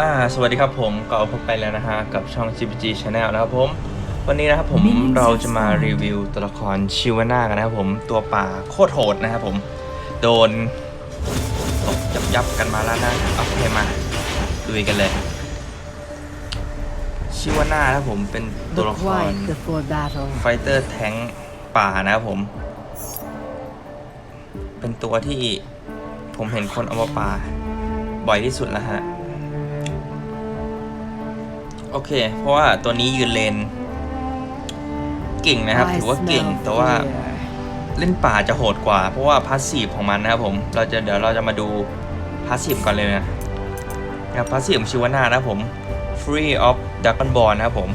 อ่าสวัสดีครับผมก็พบไปแล้วนะฮะ กับช่อง GPG Channel นะครับผม วันนี้นะครับผมเราจะมารีวิวตัวละครชิวาน่ากันนะครับผมตัวป่าโคตรโหดนะครับผม โดนตกยับยับๆกันมาแล้วนะโอเคมาดูกันเลย ชิวาน่านะครับผมเป็นตัว The ละคร quiet before battle. ไฟเตอร์แทงป่านะครับผม เป็นตัวที่ผมเห็นคนเอามาป่า บ่อยที่สุดแล้วฮะ โอเค เพราะว่าตัวนี้ยืนเลน เก่งนะครับ I ถือว่าเก่ง smell แต่ว่า fear. เล่นป่าจะโหดกว่า เพราะว่าพาสซีฟของมันนะครับผม เราจะเดี๋ยวเราจะมาดูพาสซีฟก่อนเลยนะนะครับพาสซีฟของชิวาน่านะครับผม Free of Dragon Ball นะครับผม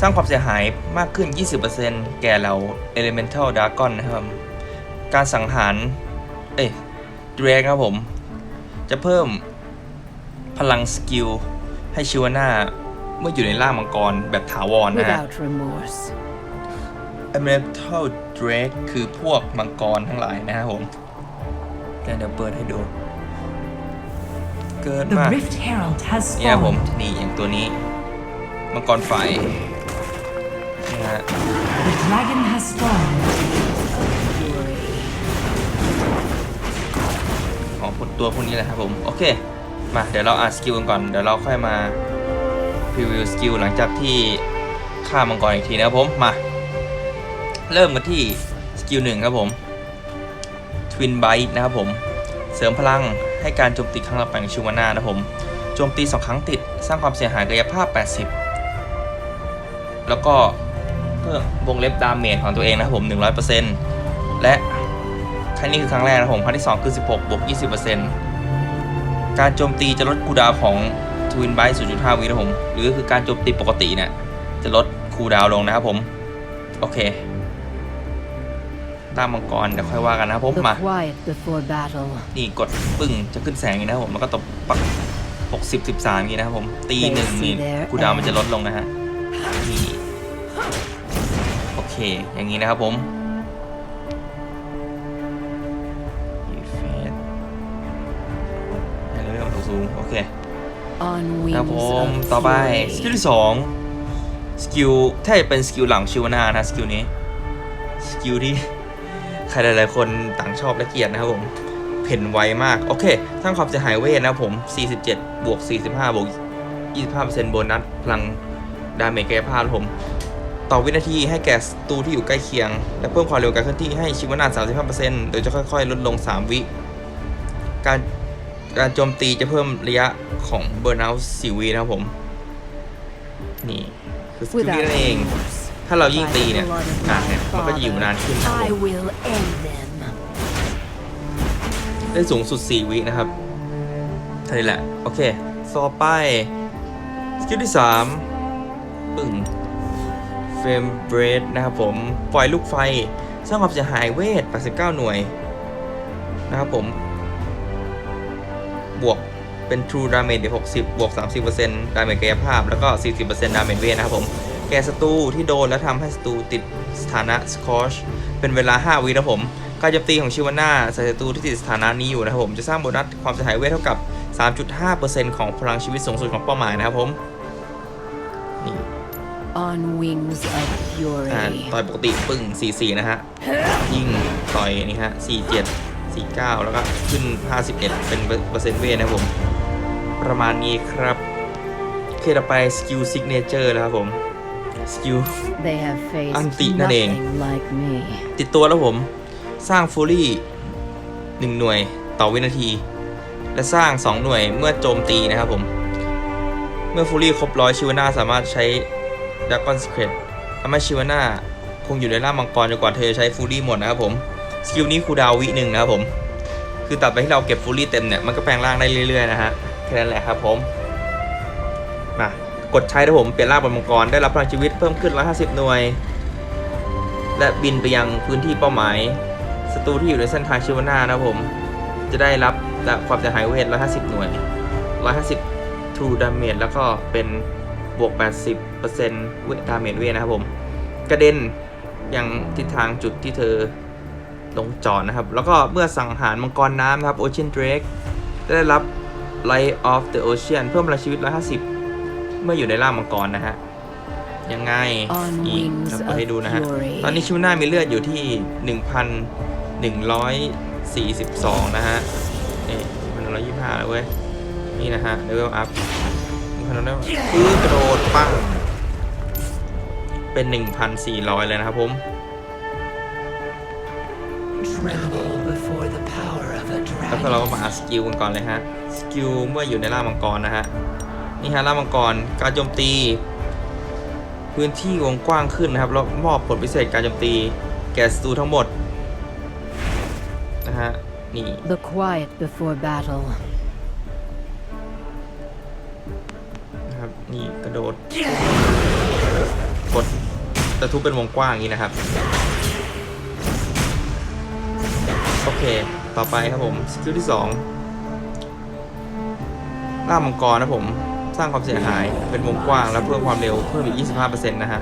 สร้างความเสียหายมากขึ้น 20%แก่เรา Elemental Dragon นะครับ การสังหาร เอ้ย Drake ครับผม จะเพิ่มพลังสกิลให้ชิวาน่าเมื่ออยู่ในร่างมังกรแบบถาวรนะฮะ Without remorse. Elemental Drake คือพวกมังกรทั้งหลายนะครับผมเดี๋ยวเดี๋ยวเปิดให้ดูเกิด The มา Rift Herald has เนี่ยครับผม spawned. นี่อย่างตัวนี้ มังกรไฟนะฮะ The dragon has spawned. ของพวกตัวพวกนี้แหละครับผม โอเค มาเดี๋ยวเราอ่านสกิลกันก่อน เดี๋ยวเราค่อยมาพรีวิวสกิลหลังจากที่ฆ่ามังกรอีกทีนะครับผม มา เริ่มกันที่สกิลหนึ่งครับผม Twin Bite นะครับผม เสริมพลังให้การโจมตีครั้งละแปงชูมาน่านะครับผม โจมตี 2 ครั้งติด สร้างความเสียหายกายภาพ 80 แล้วก็เพิ่มวงเล็บดาเมจของตัวเองนะครับผม 100%และครั้งนี้คือครั้งแรกนะครับผม ครั้งที่ 2 คือ 16 บวก 20%การโจมตีจะลดคูลดาวน์ของ Twin Bite 0.5 วินะครับผม หรือคือการโจมตีปกติเนี่ย จะลดคูลดาวน์ลงนะครับผม โอเคตามมังกรเดี๋ยวค่อยว่ากันนะครับผม The มา quiet before battle. นี่กดปึ้งจะขึ้นแสงอย่างนี้นะครับผมแล้วก็ตบปัก60 13อย่างนี้นะครับผม ตีหนึ่งนี่คูลดาวน์มันจะลดลงนะฮะนี่ โอเค อย่างนี้นะครับผมอีเฟสให้เลเวลสูงๆโอเค On ครับ wings ผม of ต่อไป fury. สกิลที่สองสกิลถ้าจะเป็นสกิลหลังชิวานานะสกิลนี้สกิลที่ใครหลายๆคนต่างชอบและเกลียดนะครับผมเพ่นไวมาก โอเคสร้างความเสียหายเวทนะครับผม 47 บวก 45 บวก 25%โบนัสพลังดาเมจกายภาพครับผม ต่อวินาทีให้แก่ศัตรูที่อยู่ใกล้เคียง และเพิ่มความเร็วการเคลื่อนที่ให้ชิวานา35%โดยจะค่อย ๆ ลดลง 3 วิ การการโจมตีจะเพิ่มระยะของเบอร์น u t 4วินะครับผม นี่คือสกิล Without นี้นั่นเอง remorse. ถ้าเรายิ่งตีเนี่ย By the blood of อะ my เนี่ยมันก็จะอยู่ father, นานขึ้นนะครับผ I ม will end them. ได้สูงสุด 4 วินะครับเท่านี้แหละ โอเคต่อไป สกิลที่ 3 ปึ้ง เฟรมเบรดนะครับผมปล่อยลูกไฟสร้างความเสียหายเวท 89 หน่วยนะครับผม บวกเป็น True Damage เดี๋ยว60 บวก 30% Damage กายภาพ แล้วก็ 40% Damage เวทนะครับผม แกศัตรูที่โดนแล้วทำให้ศัตรูติดสถานะ Scorch เป็นเวลา 5 วินะครับผมการโจมตีของชิวาน่าใส่ศัตรูที่ติดสถานะนี้อยู่นะครับผม จะสร้างโบนัสความเสียหายเวทเท่ากับ 3.5%ของพลังชีวิตสูงสุดของเป้าหมายนะครับผม On wings of อ่า fury. ต่อยปกติปึ้ง 44 นะฮะ ยิ่งต่อยนี่ฮะ 47 49 แล้วก็ขึ้น 51 เป็นเปอร์เซ็นต์เวทนะครับผม ประมาณนี้ครับโอเคต่อไปสกิลซิกเนเจอร์แล้วครับผมสกิล They have faced Anti นั่นเอง nothing like me. ติดตัวแล้วผมสร้างฟูรี่หนึ่งหน่วยต่อวินาที และสร้าง 2 หน่วยเมื่อโจมตีนะครับผม เมื่อฟูรี่ครบร้อยชิวาน่าสามารถใช้ ดักกอนสเครตทำให้ชิวาน่าคงอยู่ในร่างมังกรจนกว่าเธอจะใช้ฟูรี่หมดนะครับผมสกิลนี้คูดาววิหนึ่งนะครับผม คือตัดไปที่เราเก็บฟูรี่เต็มเนี่ยมันก็แปลงร่างได้เรื่อยๆนะฮะแค่นั้นแหละครับผมมากดใช้นะผมเปลี่ยนร่างเป็นมังกรได้รับพลังชีวิตเพิ่มขึ้น 150 หน่วย และบินไปยังพื้นที่เป้าหมายศัตรูที่อยู่ในเส้นทางชิวาน่านะครับผมจะได้รับความเสียหายเวท150 หน่วย 150 True Damage แล้วก็เป็น บวก 80%เวท Damage เวทนะครับผม กระเด็นยังทิศทางจุดที่เธอลงจอดนะครับ แล้วก็เมื่อสังหารมังกรน้ำนะครับ Ocean Drake ได้รับ Light of the Ocean เพิ่มพลังชีวิต 150 เมื่ออยู่ในร่างมังกรนะฮะ ยังไง On อีก wings เราเปิดให้ดูนะฮะ of fury ตอนนี้ชิวน่ามีเลือดอยู่ที่ 1,142 นะฮะ เอ๊ะมันร้อยยี่ห้าแล้วเว้ย นี่นะฮะเลเวลอัพ 1,100ปื้อกระโดดปั้ง เป็น 1,400 เลยนะครับผม Tremble before the power of a แล้วก็ dragon. เราก็มาอ่านสกิลกันก่อนเลยฮะ สกิลเมื่ออยู่ในร่างมังกรนะฮะ นี่ฮะร่างมังกร การโจมตี พื้นที่วงกว้างขึ้นนะครับ แล้วมอบผลพิเศษการโจมตี แก่ศัตรูทั้งหมด นะฮะ นี่ The quiet before battle. ระโดด กดจะทุบเป็นวงกว้างอย่างนี้นะครับ โอเค ต่อไปครับผมสกิลที่2ล่ามังกรนะผม สร้างความเสียหายเป็นวงกว้าง แล้วเพิ่มความเร็วเพิ่มอีก 25%นะฮะ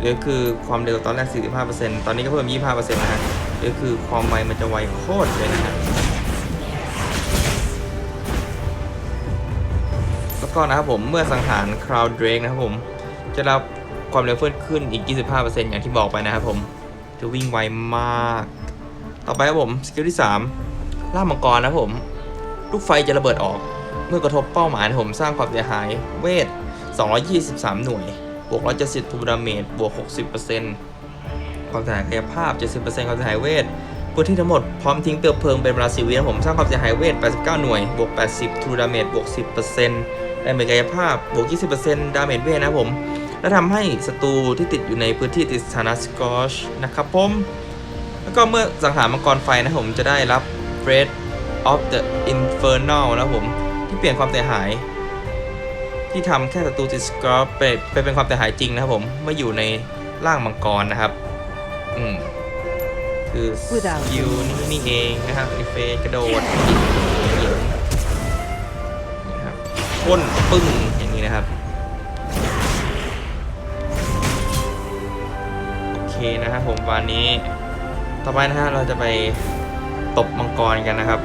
หรือคือความเร็วตอนแรก 45%ตอนนี้ก็เพิ่ม 25%นะฮะหรือคือความไวมันจะไวโคตรเลยนะฮะ ก็นะครับผมเมื่อสังหารคราวเดรกนะครับผมจะรับความเร็วเพิ่มขึ้นอีก 25%อย่างที่บอกไปนะครับผมจะวิ่งไวมาก ต่อไปครับผมสกิลที่ 3 ล่ามังกรนะครับผม ลูกไฟจะระเบิดออก เมื่อกระทบเป้าหมายนะครับผมสร้างความเสียหายเวท 223 หน่วย บวก 170ทูดาเมจบวก 60%ความเสียหายกายภาพ 70%ความเสียหายเวทพื้นที่ทั้งหมดพร้อมทิ้งเปลวเพลิงเป็นเวลา10วินะครับผมสร้างความเสียหายเวท 89 หน่วย บวก 80ทูดาเมจบวก 10% ดาเมจกายภาพบวก 20%ดาเมจเวทนะครับผม และทำให้ศัตรูที่ติดอยู่ในพื้นที่ติดสถานะสกอชนะครับผม แล้วก็เมื่อสังหารมังกรไฟนะครับผมจะได้รับ Breath of the Infernal นะครับผม ที่เปลี่ยนความเสียหาย ที่ทำแค่ศัตรูติดสกอร์ไปไปเป็นความเสียหายจริงนะครับผมเมื่ออยู่ในร่างมังกรนะครับ อืมคือส Without กิลนี่นี่เองนะครับรีเฟกระโดด พ่นปึ้งอย่างนี้นะครับโอเคนะครับผมวันนี้ ต่อไปนะฮะเราจะไปตบมังกรกันนะครับ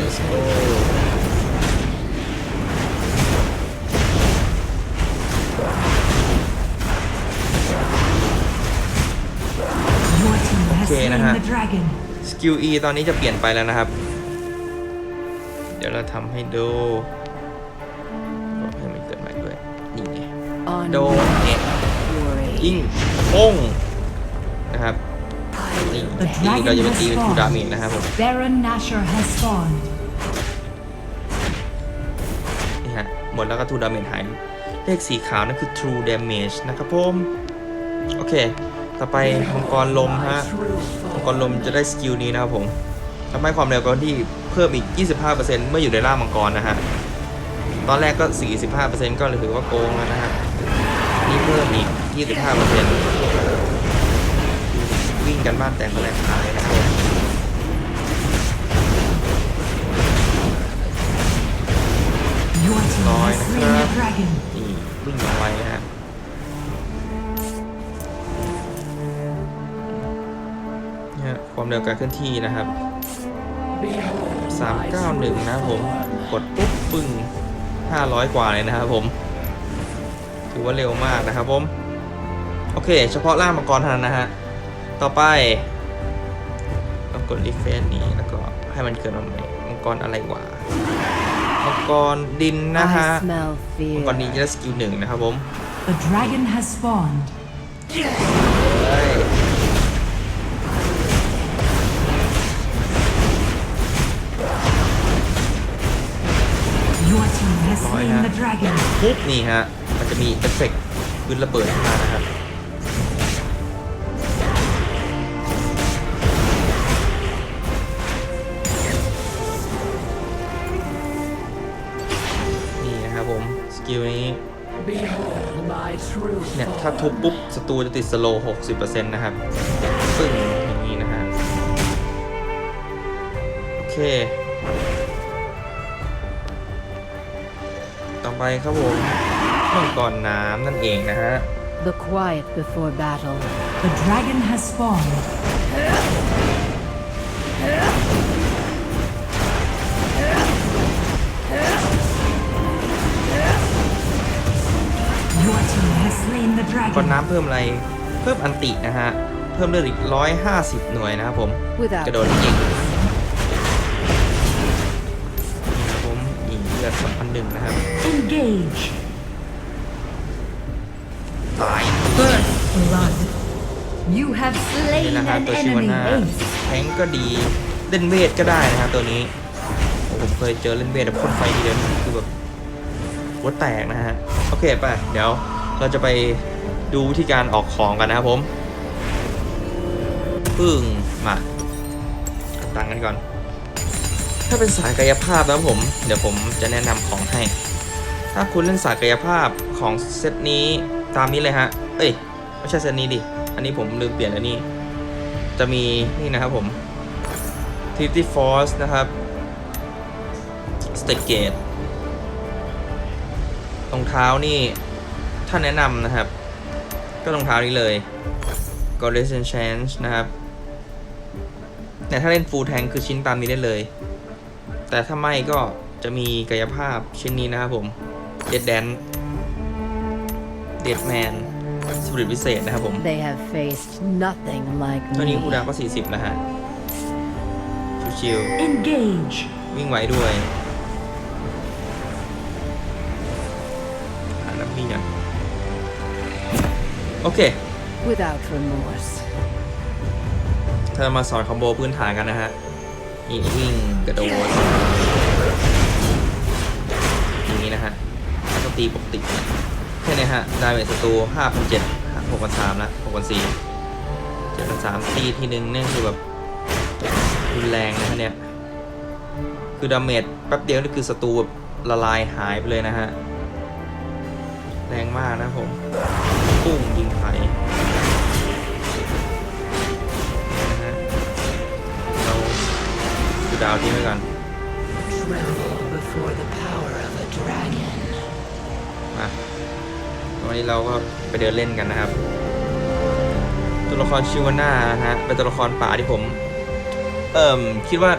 Let's go Your team has Okay, slain na ha. the dragon. สกิล E ตอนนี้จะเปลี่ยนไปแล้วนะครับเดี๋ยวเราทำให้ดูก็ให้มันเกิดใหม่ด้วยนี่ไง On โดน wings เนี่ย of fury. ยิ่งโป้งนะครับนี่ The นี่เรา dragon จะไป has ตีเป็นทูดาเมจ spawned. นะครับผม Baron Nashor has spawned. นี่ฮะหมดแล้วก็ทูดาเมจหายเลขสีขาวนั่นคือ True Damage นะครับผมโอเค ต่อไปมังกรลมฮะมังกรลมจะได้สกิลนี้นะครับผม ทำให้ความเร็วก่อนที่เพิ่มอีก 25%เมื่ออยู่ในร่างมังกรนะฮะ ตอนแรกก็ 45%ก็เลยถือว่าโกงแล้วนะฮะ นี่เพิ่มอีก 25%วิ่งกันบ้านแต่งแหลกขายนะครับผม Your team Nine, has slain the uh, dragon. นี่วิ่งอย่างไวนะฮะเนี่ยความเร็วการเคลื่อนที่นะครับ 391 นะครับผม กดปุ๊บปึ้ง500 กว่าเลยนะครับผม ถือว่าเร็วมากนะครับผม โอเค เฉพาะล่างมังกรเท่านั้นนะฮะ ต่อไปเรากดรีเฟรชนี้แล้วก็ให้มันเกิดมาใหม่มังกรอะไรวะมังกรดินนะฮะ I smell มัง fear. กรดินจะได้สกิลหนึ่งนะครับผม The dragon has spawned. เฮ้ย Your team has Rồi slain ha. the dragon. ปุ๊บนี่ฮะ มันจะมีเอฟเฟกต์พื้นระเบิดขึ้นมานะครับนี่นะครับผมสกิลนี้ Behold my true เนี่ย form. ถ้าทุบปุ๊บศัตรูจะติดสโลว์60%นะครับปึ้งอย่างนี้นะฮะโอเค ไปครับผมมังกรน้ำนั่นเองนะฮะ The quiet before battle. The dragon has spawned. Your team has slain the ก้อน dragon. น้ำเพิ่มอะไร เพิ่มอันตินะฮะ เพิ่มเลือดอีก 150 หน่วยนะครับผม Without กระโดดยิงนะครับ ยิงเลือด2,001นะครับ Engage. ตาย First blood. You have นี่ slain นะครับ an ตัวชิวา enemy น่า ace. แทงก็ดีเล่นเวทก็ได้นะครับตัวนี้โอ้ผมเคยเจอเล่นเวทแบบพ่นไฟทีเดียวนี่คือแบบหัวแตกนะฮะโอเคไปเดี๋ยวเราจะไปดูวิธีการออกของกันนะครับผม ปึ้งมาตังค์กันก่อนถ้าเป็นสายกายภาพนะผม เดี๋ยวผมจะแนะนำของให้ ถ้าคุณเล่นสายกายภาพของเซตนี้ตามนี้เลยฮะ เอ้ยไม่ใช่เซตนี้ดิ อันนี้ผมลืมเปลี่ยนแล้วนี่ จะมีนี่นะครับผม t i t y Force นะครับ s t a g a t e รองเท้านี่ถ้าแนะนำนะครับ ก็รองเท้านี้เลย Goddess Enchant นะครับ แต่ถ้าเล่น Full Tank คือชิ้นตามนี้ได้เลย แต่ถ้าไม่ก็จะมีกายภาพชิ้นนี้นะครับผม Dead Dance Dead Man สปิริตพิเศษนะครับผม They have faced nothing like ตัวนี้คูล me. ดาวน์ก็ 40แล้วฮะ ชิว Engage. ๆวิ่งไหวด้วยอ่านน้ำมีกันโอเค Without remorse. ถ้าเรามาสอนคอมโบพื้นฐานกันนะฮะ นี่วิ่งกระโดดอย่างนี้นะฮะแล้วก็ตีปกติแค่นี้ฮะดาเมจศัตรู5,700 6,300แล้ว6,400 7,300ตีทีนึงเนี่ยคือแบบรุนแรงนะฮะเนี่ยคือดาเมจแป๊บเดียวนี่คือศัตรูแบบละลายหายไปเลยนะฮะ แรงมากนะผมปุ้งยิงไฟ ดูดาวทิ้งไว้ก่อน Tremble before the power of a dragon. มาวันนี้เราก็ไปเดินเล่นกันนะครับ ตัวละครชิวาน่านะฮะ เป็นตัวละครป่าที่ผม เอ่มคิดว่า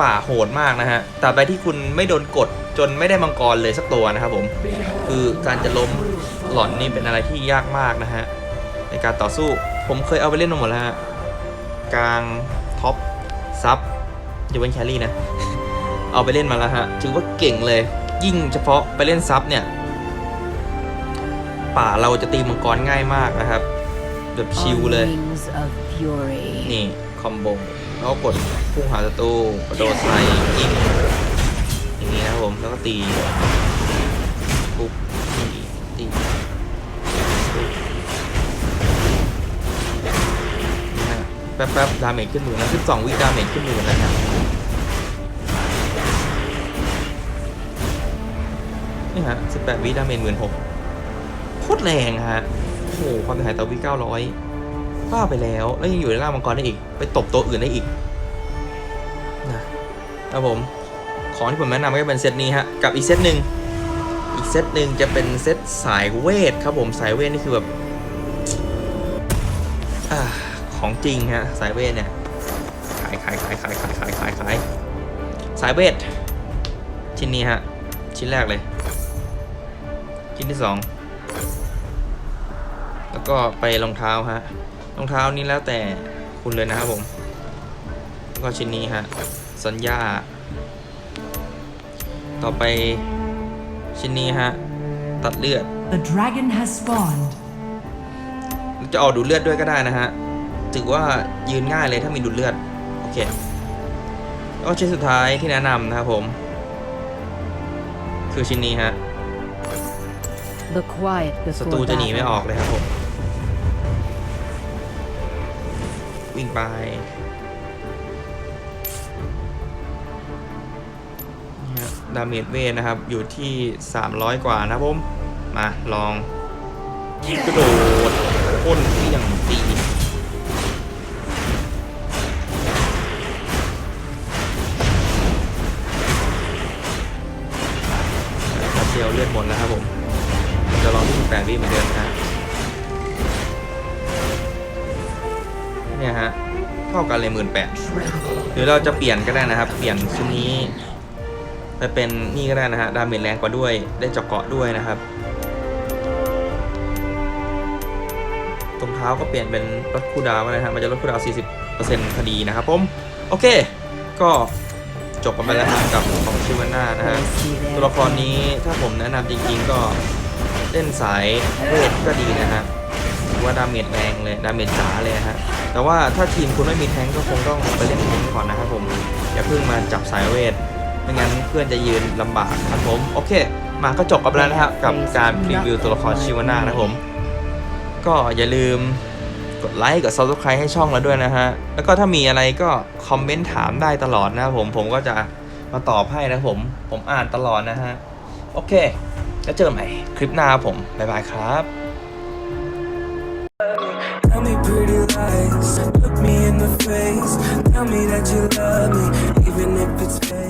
ป่าโหดมากนะฮะตราบใดที่คุณไม่โดนกดจนไม่ได้มังกรเลยสักตัวนะครับผม คือการจะล้มหล่อนนี่เป็นอะไรที่ยากมากนะฮะ ในการต่อสู้ผมเคยเอาไปเล่นมาหมดแล้วฮะ กลางท็อปซับ ยกเว้นแครี่นะ เอาไปเล่นมาแล้วฮะ ถือว่าเก่งเลย ยิ่งเฉพาะไปเล่นซับเนี่ย ป่าเราจะตีมังกรง่ายมากนะครับ แบบชิลเลย นี่คอมโบแล้วก็กดพุ่งหาศัตรูกระโดดใส่ยิงอย่างนี้นะครับผม แล้วก็ตีปุ๊บตีตีปุ๊บนี่ฮะแป๊บๆดาเมจขึ้นหมื่นแล้ว12วิดาเมจขึ้นหมื่นแล้วน นี่ฮะ 18 วิดาเมจหมื่นหกโคตรแรงฮะโอ้โหความเสียหายต่อวิ900บ้าไปแล้ว แล้วยังอยู่ในร่างมังกรได้อีก ไปตบตัวอื่นได้อีกนะครับผม ของที่ผมแนะนำก็เป็นเซตนี้ฮะ กับอีกเซตหนึ่งอีกเซตหนึ่งจะเป็นเซตสายเวทครับผมสายเวทนี่คือแบบอของจริงฮะสายเวทเนี่ยขายขายขายขายขายขายขายขายสายเวทชิ้นนี้ฮะ ชิ้นแรกเลย ชิ้นที่สองแล้วก็ไปรองเท้าฮะรองเท้านี้แล้วแต่คุณเลยนะครับผม แล้วก็ชิ้นนี้ฮะสัญญา ต่อไปชิ้นนี้ฮะตัดเลือด The dragon has spawned. จะออกดูดเลือดด้วยก็ได้นะฮะถือว่ายืนง่ายเลยถ้ามีดูดเลือด โอเคแล้วก็ชิ้นสุดท้ายที่แนะนำนะครับผม คือชิ้นนี้ฮะ The quiet ศั before ตรูจะหนีไม่ออก battle. เลยครับผม วิ่งไป นี่ฮะดาเมจเวทนะครับ อยู่ที่ 300 กว่านะครับผม มาลองกระโดดพ่นเที่ยงตีคาเซลเลือดหมดแล้วครับผม จะลองที่แปลงวิ่หมือนเดิมนะเนี่ยฮะเท่ากันเลยหมื่นแปดหรือเราจะเปลี่ยนก็ได้นะครับ เปลี่ยนชิ้นี้ไปเป็นนี่ก็ได้นะฮะดาเมจแรงกว่าด้วยได้เจาะเกาะด้วยนะครับตรงเท้าก็เปลี่ยนเป็นรถคู่ดาวก็ไฮะมันจะรถคู่ดาว 40%พอดีนะครับผมโอเค ก็จบกันไปแล้วนะกับของชิวาน่านะฮะตัวละครนี้ถ้าผมแนะนำจริงๆก็ เล่นสายเวทก็ดีนะฮะถือว่าดาเมจแรงเลยดาเมจจ๋าเลยฮะแต่ว่าถ้าทีมคุณไม่มีแทงก็คงต้องไปเล่นแทงก์ก่อนนะครับผมอย่าเพิ่งมาจับสายเวทไม่งั้นเพื่อนจะยืนลำบากครับผมโอเค มาก็จบกันไปแล้วนะครับกับการพรีวิวตัวละครชิวาน่านะครับผม ก็อย่าลืมกดไลค์กด subscribe ให้ช่องเราด้วยนะฮะ แล้วก็ถ้ามีอะไรก็คอมเมนต์ถามได้ตลอดนะครับผมผมก็จะมาตอบให้นะครับผม ผมอ่านตลอดนะฮะ โอเค แล้วเจอใหม่คลิปหน้าผม บ๊ายบายครับ Tell me pretty lies, look me in the face. Tell me that you love me, even if it's fake.